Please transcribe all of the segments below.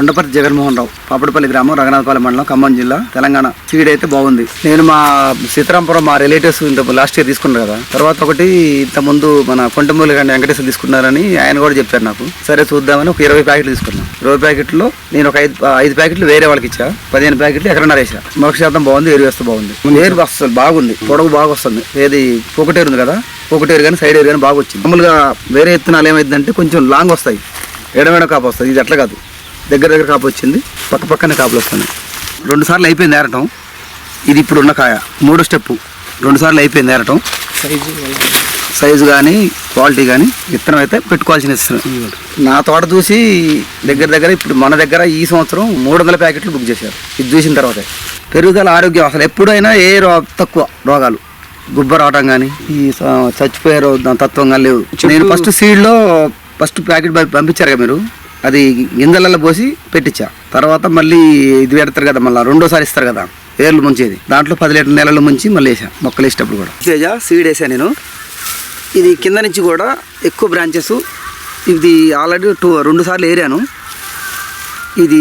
ఉండపర్తి జగన్మోహన్ రావు పాపడపల్లి గ్రామం రంగనాథపల్లి మండలం ఖమ్మం జిల్లా తెలంగాణ. సీడ్ అయితే బాగుంది. నేను మా సీతారాంపురం మా రిలేటివ్స్ ఇంత లాస్ట్ ఇయర్ తీసుకున్నారు కదా. తర్వాత ఒకటి ఇంత ముందు మన కొంటమూలి కానీ వెంకటేశ్వర తీసుకున్నారని ఆయన కూడా చెప్పారు నాకు. సరే చూద్దామని ఒక ఇరవై ప్యాకెట్లు తీసుకున్నాను. ఇరవై ప్యాకెట్లో నేను ఒక ఐదు ఐదు ప్యాకెట్లు వేరే వాళ్ళకి ఇచ్చా. పదిహేను ప్యాకెట్లు ఎకరన్నర వేసా మొక్క శాతం బాగుంది ఏరు వేస్తే బాగుంది. ఏరు వస్తుంది బాగుంది పొడవు బాగా వస్తుంది. ఏది ఒకటేరు ఉంది కదా ఒకటేరు కానీ సైడ్ ఏరు కానీ బాగా వచ్చింది. మామూలుగా వేరే ఎత్తునాలు ఏమైందంటే కొంచెం లాంగ్ వస్తాయి. ఎడమెడ కాపు వస్తుంది. ఇది అట్లా కాదు. దగ్గర దగ్గర కాపు వచ్చింది. పక్క పక్కనే కాపులు వస్తున్నాయి. రెండు సార్లు అయిపోయింది ఏరటం. ఇది ఇప్పుడు ఉన్న కాయ. మూడో స్టెప్ రెండు సార్లు అయిపోయింది ఏరటం. సైజు కానీ క్వాలిటీ కానీ విత్తనం అయితే పెట్టుకోవాల్సిన విత్తనం నా తోట చూసి దగ్గర దగ్గర ఇప్పుడు మన దగ్గర ఈ సంవత్సరం మూడు వందల ప్యాకెట్లు బుక్ చేశారు. ఇది చూసిన తర్వాత. పెరుగుదల ఆరోగ్యం అసలు ఎప్పుడైనా ఏ రో తక్కువ రోగాలు. గుబ్బ రావటం కానీ ఈ చచ్చిపోయే తత్వం కానీ లేవు. నేను ఫస్ట్ సీడ్లో ఫస్ట్ ప్యాకెట్ పంపించారు కదా మీరు. అది గింజలలో పోసి పెట్టించా. తర్వాత మళ్ళీ ఇది పెడతారు కదా మళ్ళీ రెండోసారి ఇస్తారు కదా ఏర్లు ముంచేది. దాంట్లో పది లీటర్ నెలలు ముంచి మళ్ళీ వేసా మొక్కలు వేసేటప్పుడు కూడా. తేజ సీడ్ వేసా నేను. ఇది కింద నుంచి కూడా ఎక్కువ బ్రాంచెస్ ఇది ఆల్రెడీ టూ రెండు సార్లు ఏరాను. ఇది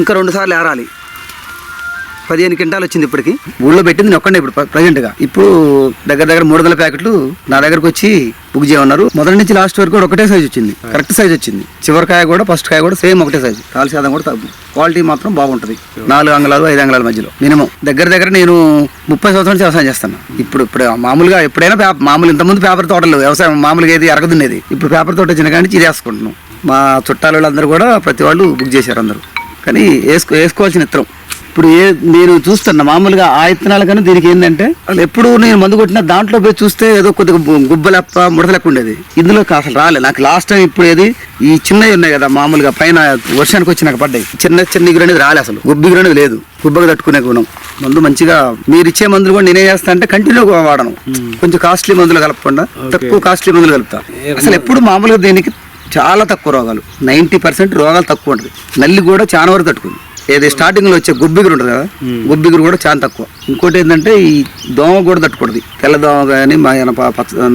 ఇంకా రెండు సార్లు ఏరాలి. పదిహేను క్వింటాలు వచ్చింది ఇప్పటికి. ఊళ్ళో పెట్టింది నేను ఒక్కడే ఇప్పుడు ప్రజెంట్గా. ఇప్పుడు దగ్గర దగ్గర మూడు వందల ప్యాకెట్లు నా దగ్గరకు వచ్చి బుక్ చేయమన్నారు. మొదటి నుంచి లాస్ట్ వరకు కూడా ఒకటే సైజ్ వచ్చింది. కరెక్ట్ సైజ్ వచ్చింది. చివరి కాయ కూడా ఫస్ట్ కాయ కూడా సేమ్ ఒకటే సైజ్. కాలు శాతం కూడా తగ్గు. క్వాలిటీ మాత్రం బాగుంటుంది. నాలుగు అంగళాలు ఐదు అంగళాల మధ్యలో. మినిమం. దగ్గర దగ్గర నేను ముప్పై సంవత్సరాల నుంచి వ్యవసాయం చేస్తాను. ఇప్పుడు ఇప్పుడు మామూలుగా ఎప్పుడైనా మామూలు ఇంతకుముందు పేపర్ తోటలు వ్యవసాయం మామూలుగా ఏది అరగదుండేది ఇప్పుడు పేపర్ తోట వచ్చిన కానీ ఇది వేసుకుంటున్నాం. మా చుట్టాల వాళ్ళందరూ కూడా ప్రతి వాళ్ళు బుక్ చేశారు అందరూ. కానీ వేసుకో వేసుకోవాల్సిన ఇత్తనం. ఇప్పుడు ఏ నేను చూస్తున్నా మామూలుగా ఆ ఇత్తనాలు కానీ దీనికి ఏంటంటే వాళ్ళు ఎప్పుడు నేను మందు కొట్టిన దాంట్లో పోయి చూస్తే ఏదో కొద్దిగా గుబ్బలెప్ప ముడతలెక్క ఉండేది. ఇందులో అసలు రాలే. నాకు లాస్ట్ టైం ఇప్పుడు ఏది ఈ చిన్నవి ఉన్నాయి కదా మామూలుగా పైన వర్షానికి వచ్చి నాకు పడ్డాయి. చిన్న చిన్న ఇగురు అనేది రాలే అసలు. గుబ్బిగురు అనేది లేదు. గుబ్బగా తట్టుకునే గుణం. మందు మంచిగా మీరు ఇచ్చే మందులు కూడా నేనే చేస్తా అంటే కంటిన్యూగా వాడను. కొంచెం కాస్ట్లీ మందులు కలపకుండా తక్కువ కాస్ట్లీ మందులు కలుపుతా. అసలు ఎప్పుడు మామూలుగా దీనికి చాలా తక్కువ రోగాలు. నైంటీ పర్సెంట్ రోగాలు తక్కువ ఉంటుంది. నల్లి కూడా చాలా వరకు తట్టుకుంది. ఏది స్టార్టింగ్లో వచ్చే గుబ్బిగురు ఉంటుంది కదా గుబ్బిగురు కూడా చాలా తక్కువ. ఇంకోటి ఏంటంటే ఈ దోమ కూడా తట్టుకూడదు. తెల్ల దోమ కానీ మా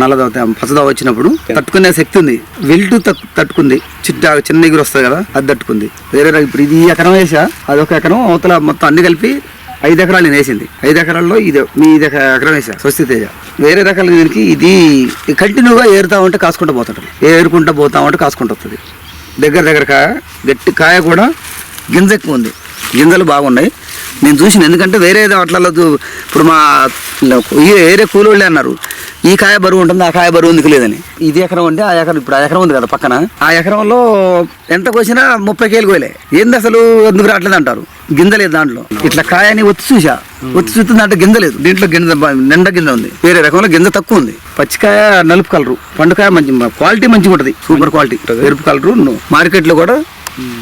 నల్ల దోమ పచ్చ దోమ వచ్చినప్పుడు తట్టుకునే శక్తి ఉంది. వెల్టు తట్టుకుంది. చిట్ట చిన్న ఎగురు వస్తుంది కదా అది తట్టుకుంది. వేరే ఇప్పుడు ఇది ఎకరం వేసా అదొక ఎకరం అవతల మొత్తం అన్ని కలిపి ఐదు ఎకరాలు నేను వేసింది. ఐదు ఎకరాల్లో ఇది మీ ఇది ఒక ఎకరం వేసా స్వస్తి తేజ వేరే రకాల దీనికి ఇది కంటిన్యూగా ఏరుతా ఉంటే కాసుకుంటూ పోతుంటుంది. ఏరుకుంటూ పోతా ఉంటే కాసుకుంటూ వస్తుంది. దగ్గర దగ్గర కాయ గట్టి కాయ కూడా గింజ ఎక్కువ ఉంది. గింజలు బాగున్నాయి. నేను చూసిన ఎందుకంటే వేరే వాటిలలో ఇప్పుడు మా వేరే కూలోళ్ళే అన్నారు. ఈ కాయ బరువు ఉంటుంది ఆ కాయ బరువు ఎందుకు లేదని. ఇది ఎకరం ఉంటే ఆ ఎకరం ఇప్పుడు ఆ ఎకరం ఉంది కదా పక్కన. ఆ ఎకరంలో ఎంత కోసినా ముప్పై కేలు కోయలే. ఏంది అసలు ఎందుకు రావట్లేదు అంటారు. గింజ లేదు దాంట్లో. ఇట్లా కాయని ఒత్తి చూసా. ఒత్తి చూస్తుంది అంటే గింజ లేదు. దీంట్లో గింజ నిండా గింజ ఉంది. వేరే రకంలో గింజ తక్కువ ఉంది. పచ్చికాయ నలుపు కలరు. పండుకాయ మంచి క్వాలిటీ మంచిగా ఉంటుంది సూపర్ క్వాలిటీ. ఎరుపు కలరు మార్కెట్లో కూడా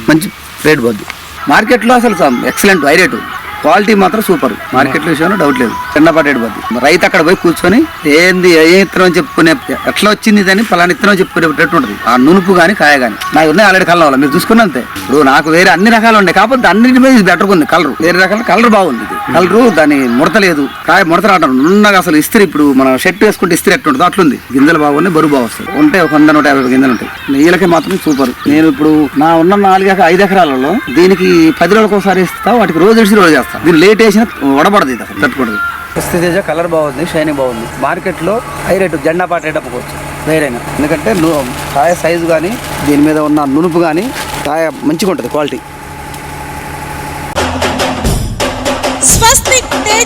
మంచి రేట్ పోద్ది. మార్కెట్లో అసలు ఎక్సలెంట్ హై రేటు. క్వాలిటీ మాత్రం సూపర్. మార్కెట్లో విషయంలో డౌట్ లేదు. చిన్నపాటి రేటు పోద్ది. రైతు అక్కడ పోయి కూర్చొని ఏంది ఏ ఇత్తనం చెప్పుకునే ఎట్లా వచ్చింది అని పలానా ఇత్తనం చెప్పుకునేటట్టు ఉంటుంది. ఆ నునుపు కానీ కాయ కానీ నాకు ఉన్నాయి ఆల్రెడీ కలర్ మీరు చూసుకున్నంతే. ఇప్పుడు నాకు వేరే అన్ని రకాలు ఉన్నాయి. కాకపోతే అన్నిటి మీద బెటర్ ఉంది. కలర్ వేరే రకాల కలర్ బాగుంది కలరు దాని ముడత లేదు. కాయ ముడత రావడం నున్నగా అసలు ఇస్త్రీ ఇప్పుడు మన షర్ట్ వేసుకుంటే ఇస్త్రీ ఎట్టు ఉంటుందో అట్లుంది. గింజలు బాగున్నాయి బరువు బాగా వస్తాయి. ఉంటే ఒక వంద నూట యాభై గింజలు ఉంటాయి. నీళ్ళకి మాత్రం సూపర్. నేను ఇప్పుడు నా ఉన్న నాలుగు ఐదు ఎకరాలలో దీనికి పది రోజులకు ఒకసారి ఇస్తా వాటికి రోజు ఇడిచి రోజు చేస్తా. దీన్ని లేట్ వేసిన వడబడదు ఇది అసలు తట్టుకూడదు. తేజ కలర్ బాగుంది షైనింగ్ బాగుంది. మార్కెట్లో హై రేటు జెండా పాట రేట్ అమ్ముకోవచ్చు. వేరేనా ఎందుకంటే కాయ సైజు కానీ దీని మీద ఉన్న నునుపు కానీ కాయ మంచిగా ఉంటుంది క్వాలిటీ. bella.